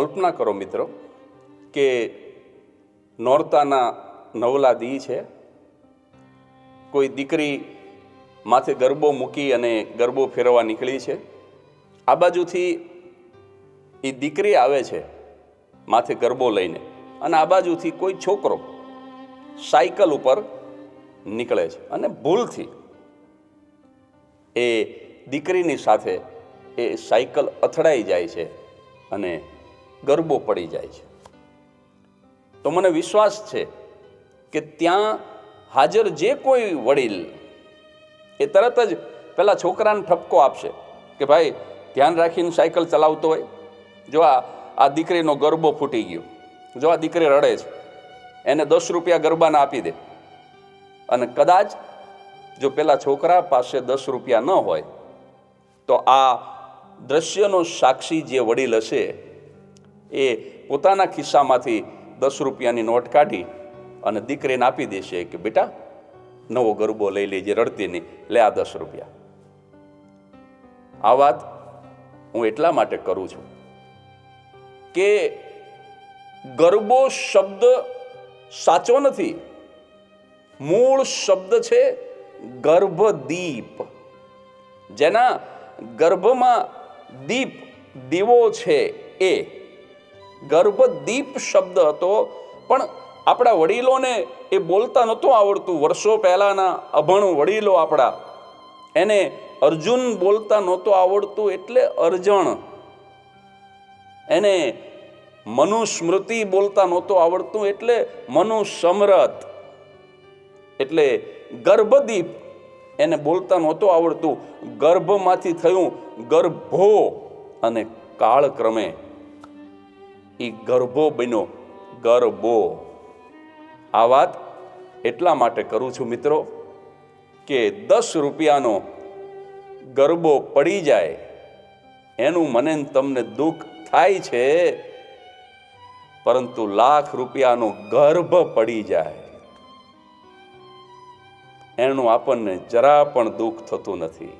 કલ્પના કરો મિત્રો કે નોરતાના નવલા દી છે. કોઈ દીકરી માથે ગરબો મૂકી અને ગરબો ફેરવા નીકળી છે. આ બાજુથી એ દીકરી આવે છે માથે ગરબો લઈને અને આ બાજુથી કોઈ છોકરો સાયકલ ઉપર નીકળે છે. અને ભૂલથી એ દીકરીની સાથે એ સાયકલ અથડાઈ જાય છે અને ગરબો પડી જાય છે. તો મને વિશ્વાસ છે કે ત્યાં હાજર જે કોઈ વડીલ એ તરત જ પેલા છોકરાને ઠપકો આપશે કે ભાઈ ધ્યાન રાખીને સાયકલ ચલાવતો હોય. જો આ આ દીકરીનો ગરબો ફૂટી ગયો. જો આ દીકરી રડે છે, એને દસ રૂપિયા ગરબાના આપી દે. અને કદાચ જો પેલા છોકરા પાસે દસ રૂપિયા ન હોય, તો આ દ્રશ્યનો સાક્ષી જે વડીલ હશે એ પોતાના ખિસ્સામાંથી દસ રૂપિયાની નોટ કાઢી અને દીકરીને આપી દેશે કે, બેટા, નવો ગરબો લઈ લેજે રડતી નહીં લે આ દસ રૂપિયા. આ વાત હું એટલા માટે કરું છું કે ગરબો શબ્દ સાચો નથી. મૂળ શબ્દ છે ગર્ભદીપ. જેના ગર્ભમાં દીપ દીવો છે એ ગર્ભદીપ શબ્દ હતો. પણ આપણા વડીલોને એ બોલતા નહોતું આવડતું. વર્ષો પહેલાના અભણ વડીલો આપણા. એને અર્જુન બોલતા નહોતું આવડતું એટલે અર્જણ. એને મનુસ્મૃતિ બોલતા નહોતું આવડતું એટલે મનુસમરત. એટલે ગર્ભદીપ એને બોલતા નહોતું આવડતું. ગર્ભમાંથી થયું ગર્ભો અને કાળક્રમે. એ ગર્ભો બન્યો. ગરબો આ વાત એટલા માટે કરું છું મિત્રો કે દસ રૂપિયાનો ગરબો પડી જાય, એનું મને તમને દુઃખ થાય છે, પરંતુ લાખ રૂપિયાનો ગર્ભ પડી જાય. એનું આપણને જરા પણ દુઃખ થતું નથી.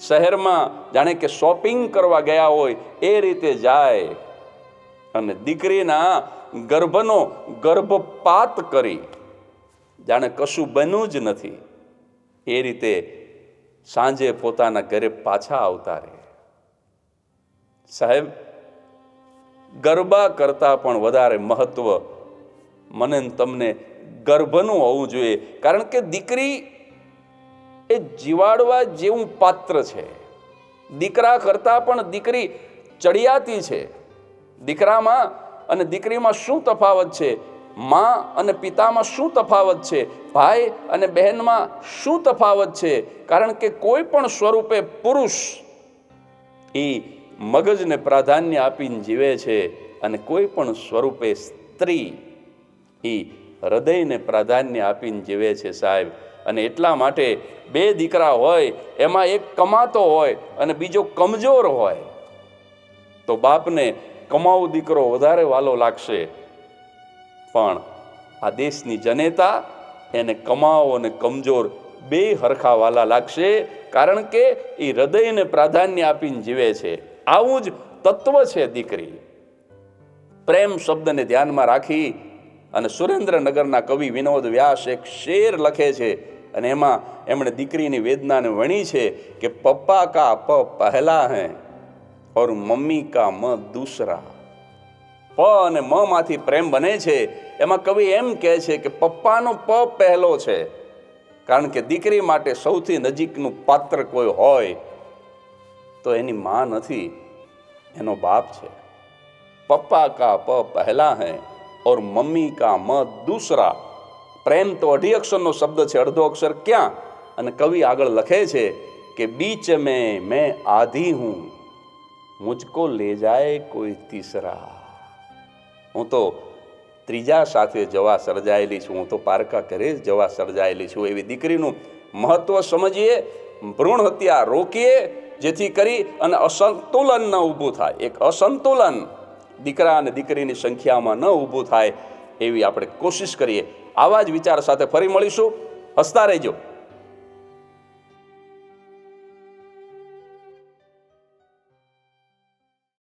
શહેરમાં જાણે કે શોપિંગ કરવા ગયા હોય, એ રીતે જાય. અને દીકરીના ગર્ભનો ગર્ભપાત કરી. જાણે કશું બન્યું જ નથી. એ રીતે સાંજે પોતાના ઘરે પાછા આવતા રહે. સાહેબ, ગરબા કરતાં પણ વધારે મહત્વ મને તમને ગર્ભનું હોવું જોઈએ. કારણ કે દીકરી એ જીવાડવા જેવું પાત્ર છે. દીકરા કરતાં પણ દીકરી ચડિયાતી છે. દીકરામાં અને દીકરીમાં શું તફાવત છે? માં અને પિતામાં શું તફાવત છે? ભાઈ અને બહેનમાં શું તફાવત છે? કારણ કે કોઈ પણ સ્વરૂપે પુરુષ એ મગજને પ્રાધાન્ય આપીને જીવે છે અને કોઈ પણ સ્વરૂપે સ્ત્રી એ હૃદયને પ્રાધાન્ય આપીને જીવે છે સાહેબ. અને એટલા માટે બે દીકરા હોય, એમાં એક કમાતો હોય અને બીજો કમજોર હોય, તો બાપને કમાવો દીકરો વધારે વાલો લાગશે. પણ આ દેશની જનેતા એને કમાવો અને કમજોર બે હરખા વાલા લાગશે કારણ કે એ હૃદયને પ્રાધાન્ય આપીને જીવે છે. આવું જ તત્વ છે દીકરી. પ્રેમ શબ્દને ધ્યાનમાં રાખી અને સુરેન્દ્રનગરના કવિ વિનોદ વ્યાસ એક શેર લખે છે અને એમાં એમણે દીકરીની વેદનાને વણી છે કે પપ્પા કા પ પહેલા હૈ. ઓર મમ્મી કા મ દૂસરા પ અને મ માંથી પ્રેમ બને છે, એમાં કવિ એમ કહે છે કે પપ્પાનો પ પહેલો છે, કારણ કે દીકરી માટે સૌથી નજીકનું પાત્ર કોઈ હોય તો એની માં નથી, એનો બાપ છે. પપ્પા કા પ પહેલા હૈ ઓર મમ્મી કા મ દૂસરા. પ્રેમ તો અઢી અક્ષરનો શબ્દ છે, અડધો અક્ષર ક્યાં? અને કવિ આગળ લખે છે કે, બીચ મેં મેં આધી હું મુજકો લે જાય કોઈ તીસરા. હું તો ત્રીજા સાથે જવા સર્જાયેલી છું. હું તો પારકા ઘરે જ જવા સર્જાયેલી છું. એવી દીકરીનું મહત્વ સમજીએ, ભ્રૂણ હત્યા રોકીએ, જેથી કરી અને અસંતુલન ન ઊભું થાય. એક અસંતુલન દીકરા અને દીકરીની સંખ્યામાં ન ઊભું થાય એવી આપણે કોશિશ કરીએ. આવા જ વિચાર સાથે ફરી મળીશું. હસતા રહેજો.